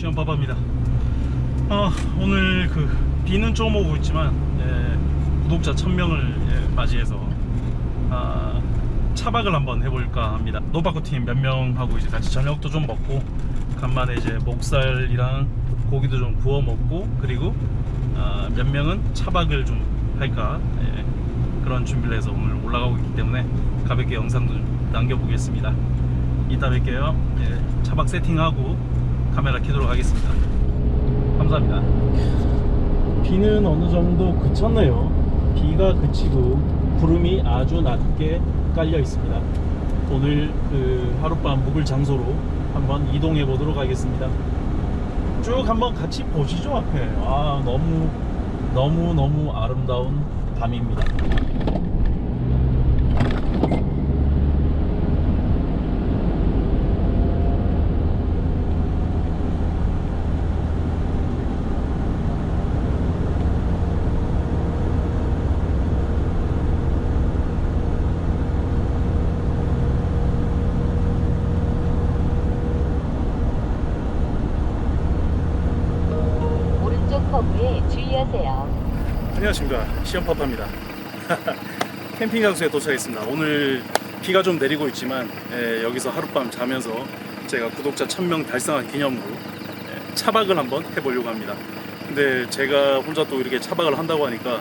시험 빠바입니다. 아, 오늘 그 비는 좀 오고 있지만 예, 구독자 1000명을 예, 맞이해서 아, 차박을 한번 해볼까 합니다. 노바쿠 팀몇 명하고 이제 같이 저녁도 좀 먹고 간만에 이제 목살이랑 고기도 좀 구워 먹고 그리고 아, 몇 명은 차박을 좀 할까 예, 그런 준비를 해서 오늘 올라가고 있기 때문에 가볍게 영상도 좀 남겨보겠습니다. 이따 뵐게요. 예, 차박 세팅하고 카메라 켜도록 하겠습니다. 감사합니다. 비는 어느 정도 그쳤네요. 비가 그치고 구름이 아주 낮게 깔려 있습니다. 오늘 그 하룻밤 묵을 장소로 한번 이동해 보도록 하겠습니다. 쭉 한번 같이 보시죠 앞에. 아 너무 너무 너무 아름다운 밤입니다. 오른쪽 커브에 주의하세요. 안녕하십니까 시험파파입니다. 캠핑 장소에 도착했습니다. 오늘 비가 좀 내리고 있지만 예, 여기서 하룻밤 자면서 제가 구독자 1000명 달성한 기념으로 예, 차박을 한번 해보려고 합니다. 근데 제가 혼자 또 이렇게 차박을 한다고 하니까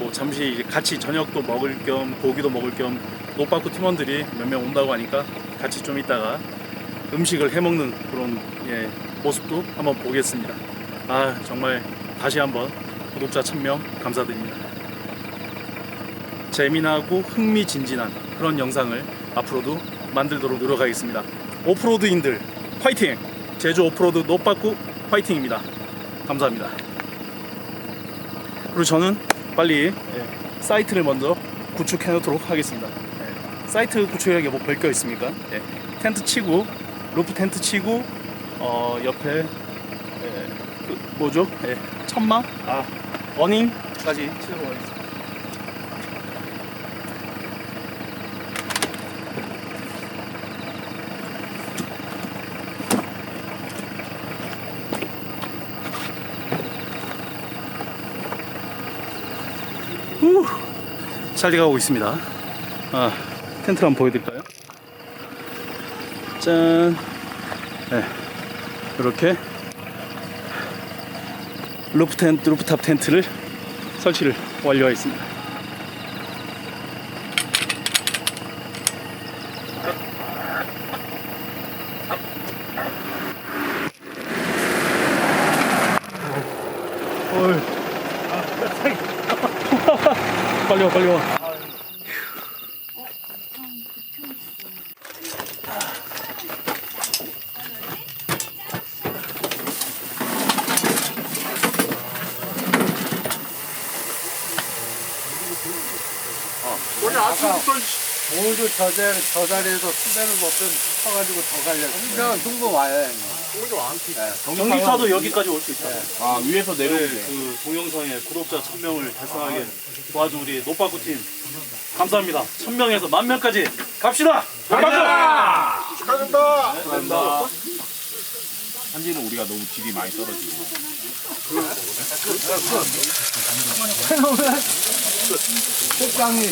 뭐 잠시 같이 저녁도 먹을 겸 고기도 먹을 겸 노빠꾸 팀원들이 몇 명 온다고 하니까 같이 좀 있다가 음식을 해먹는 그런 예, 모습도 한번 보겠습니다. 아 정말 다시 한번 구독자 1000명 감사드립니다. 재미나고 흥미진진한 그런 영상을 앞으로도 만들도록 노력하겠습니다. 오프로드인들 파이팅! 제주 오프로드 노빠꾸 파이팅입니다. 감사합니다. 그리고 저는 빨리 예, 사이트를 먼저 구축해 놓도록 하겠습니다. 예, 사이트 구축하는 게뭐 별거 있습니까? 예, 텐트 치고 루프 텐트 치고 어, 옆에 예, 그 뭐죠? 예, 천막, 아 어닝까지 치도록 하겠습니다. 후, 잘 돼가고 있습니다. 아, 텐트를 한번 보여드릴까요? 짠. 네, 이렇게 루프 텐트, 루프탑 텐트를 설치를 완료하였습니다. 어이. 빨리 와, 빨리 와. 오늘도 저, 자리, 저 자리에서 수배를 못든 쳐가지고 더 갈렸어. 그냥 흉보 와요, 형님. 전기차도 여기까지 올 수 있다. 아, 위에서 네, 그 동영상에 구독자 1000명을 달성하게 도와준 우리 노빠꾸 팀 감사합니다. 1000명에서 만 명까지 갑시다. 노빠꾸! 축하드립니다. 감사합니다. 한지는 우리가 너무 질이 많이 떨어지고 꽃강이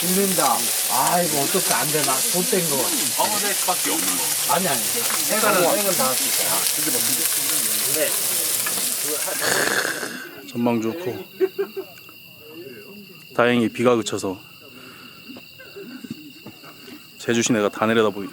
죽는다. 아, 이거 어떻게 안 되나? 못된 거. 황혼의 수밖에 없는 거 아니, 아니. 생각은, 생각은 다 할수 있어. 전망 좋고 다행히 비가 그쳐서 제주 시내가 다 내려다 보입니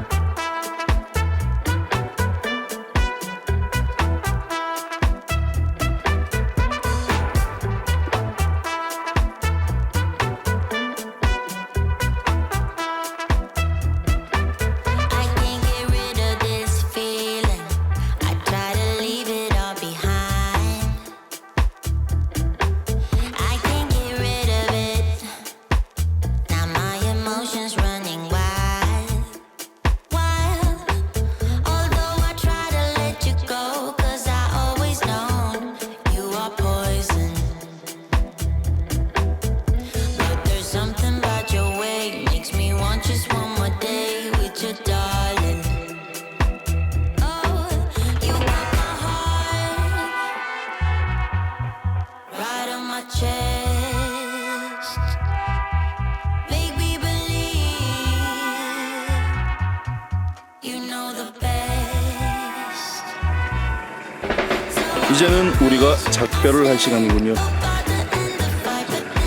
이제는 우리가 작별을 할 시간이군요.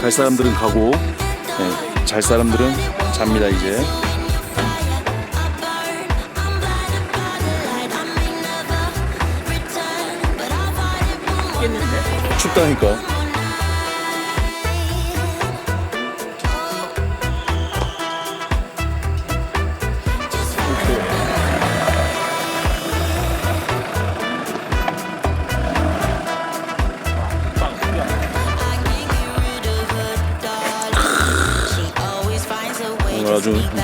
갈 사람들은 가고 네, 잘 사람들은 잡니다 이제. 춥다니까.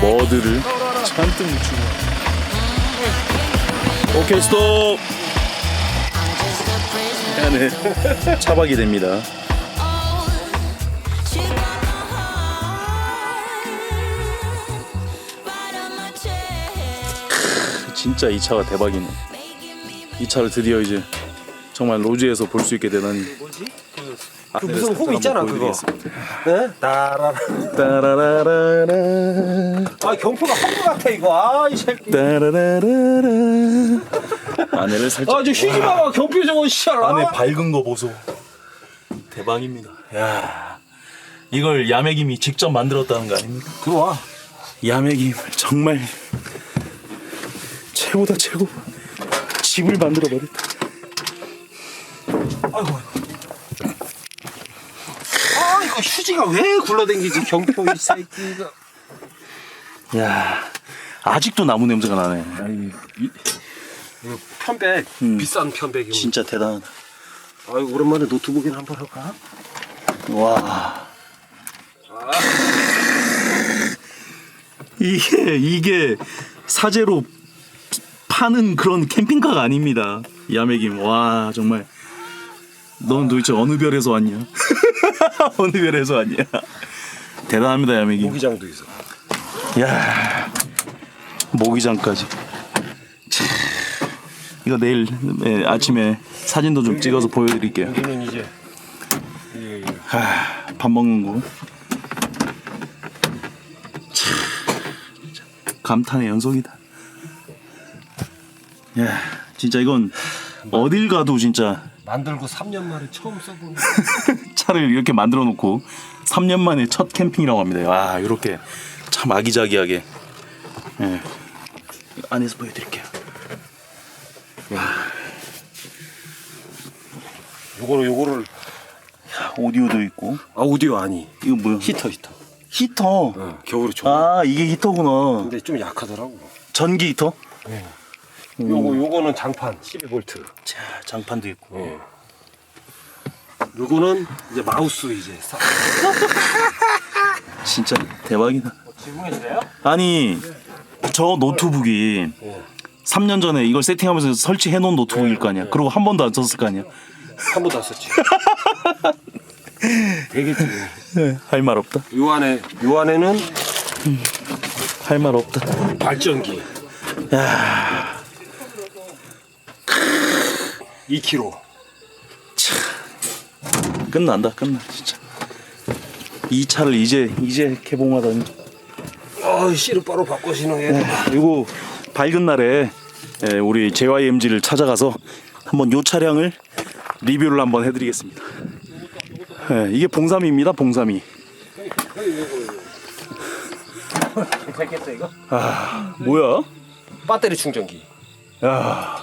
머드를 잔뜩 묻히고. 오케이 스톱. 네, 차박이 됩니다. 진짜 이 차가 대박이네. 이 차를 드디어 이제 정말 로지에서 볼 수 있게 되다니. 그 무슨 홈 있잖아 그거. 네? 따라라. 따라라라라 아 경포가 한것 같아 이거. 아이 새끼. 따라라라라 안에를 살짝 아저 휴지 봐봐 경포 저거 씨알. 안에 밝은 거 보소. 대박입니다. 야, 이걸 야매김이 직접 만들었다는 거 아닙니까? 들어와. 야매김 정말 최고다 최고. 집을 만들어 버렸다. 아 이거 휴지가 왜 굴러댕기지 경포 이 새끼가. 야, 아직도 나무 냄새가 나네. 아이, 이- 편백 음. 비싼 편백이. 진짜 대단하다. 아유 오랜만에 노트북이나 한번 할까? 와. 이게 이게 사제로 파는 그런 캠핑카가 아닙니다. 야매김. 와 정말. 넌 도대체 어느 별에서 왔냐? 어느 별에서 왔냐? 대단합니다 야매김. 모기장도 있어. 야 모기장까지. 참. 이거 내일 네, 아침에 사진도 좀 찍어서 보여드릴게요. 여기는 이제 예, 예. 하, 밥 먹는 거. 감탄의 연속이다. 야, 진짜 이건 어딜 가도 진짜 만들고 3년 만에 처음 써보는 차를 이렇게 만들어 놓고 3년 만에 첫 캠핑이라고 합니다. 와, 이렇게 참 아기자기하게. 예. 안에서 보여드릴게요. 요거를 요거를 오디오도 있고. 아 오디오 아니 이거 뭐야? 히터 히터 히터. 어, 겨울에 좋아 아, 이게 히터구나. 근데 좀 약하더라고 전기 히터? 요거 요거는 장판 12V 자, 장판도 있고. 예. 요거는 이제 마우스 이제 싹 진짜 대박이다. 아니 저 노트북이 3년 전에 이걸 세팅하면서 설치해 놓은 노트북일 거 아니야. 그리고 한 번도 안 썼을 거 아니야. 한 번도 안 썼지 되겠지 할말 없다. 요 안에 요 안에는 할 말 없다. 발전기 야, 2kg 끝난다. 끝나 진짜. 이 차를 이제 이제 개봉하다니. 아 씨를 바로 바꿔 신어야 돼 그리고 밝은 날에 예, 우리 JYMG를 찾아가서 한번 요 차량을 리뷰를 한번 해드리겠습니다. 예, 이게 봉삼이입니다. 봉삼이. 괜찮겠어 이거? 아 뭐야? 배터리 충전기 야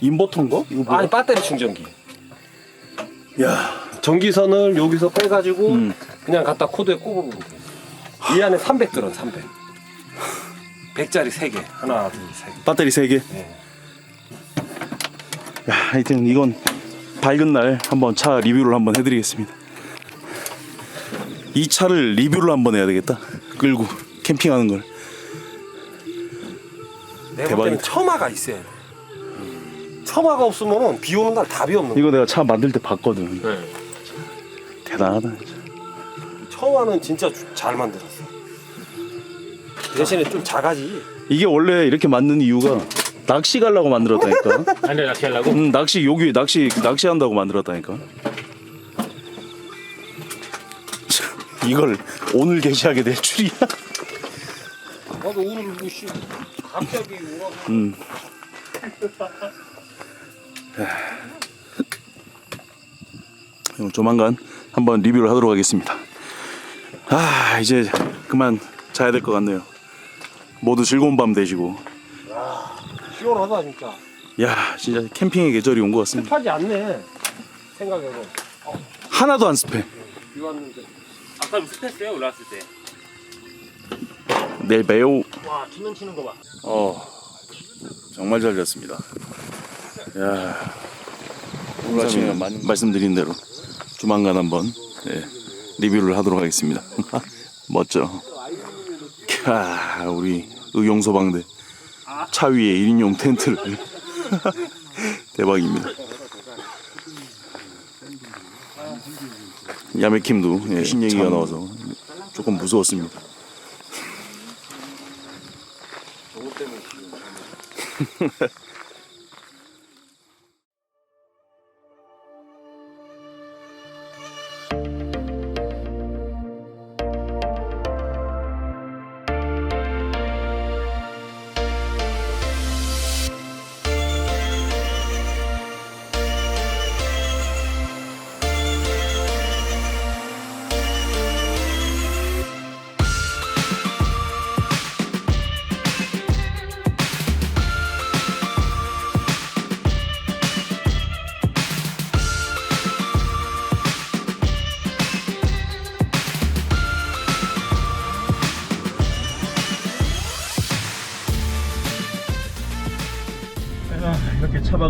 인버터인가? 이거 뭐야? 아니 배터리 충전기 야 전기선을 여기서 빼가지고 음. 그냥 갖다 코드에 꼽으면 돼. 이 안에 300 들어, 300. 100짜리 3개. 하나, 둘, 셋. 배터리 3개. 네. 야 하여튼 이건 밝은 날 한번 차 리뷰를 한번 해드리겠습니다. 이 차를 리뷰를 한번 해야 되겠다. 끌고 캠핑하는 걸. 내가 볼 대박이다. 때는 처마가 있어야 돼. 처마가 없으면 비 오는 날 답이 없는 거야. 이거 내가 차 만들 때 봤거든. 네. 대단하다. 처마는 진짜 주- 잘 만들었어. 대신에 좀 작아지. 이게 원래 이렇게 만든 이유가 낚시 가려고 만들었다니까. 아니 낚시 하려고? 음, 낚시 여기 낚시 낚시한다고 만들었다니까. 참, 이걸 오늘 게시하게 될 줄이야. 나도 오늘 뭐 씨, 갑자기 오라고. 음. 조만간 한번 리뷰를 하도록 하겠습니다. 아 이제 그만 자야 될 것 같네요. 모두 즐거운 밤 되시고. 시원하다 진짜. 야 진짜 캠핑의 계절이 온 것 같습니다. 습하지 않네. 생각해도. 하나도 안 습해. 비 왔는데. 아까 습했어요 올라왔을 때. 내일 매우 와 투면 치는 거 봐. 어 정말 잘 잤습니다. 야 오늘 아침에 말씀드린 대로 조만간 한번 예, 리뷰를 하도록 하겠습니다. 멋져. 캬 우리 의용소방대 차 위에 1인용 텐트를 대박입니다. 야매킴도 예, 신 얘기가 나와서 조금 무서웠습니다.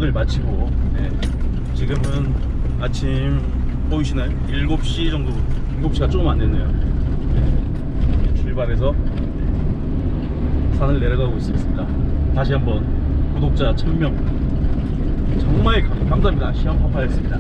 차박을 마치고 네, 지금은 아침 보이시나요? 7시 정도 7시가 조금 안 됐네요. 네, 출발해서 산을 내려가고 있습니다. 다시 한번 구독자 1000명. 정말 감- 감사합니다. 시험 파파였습니다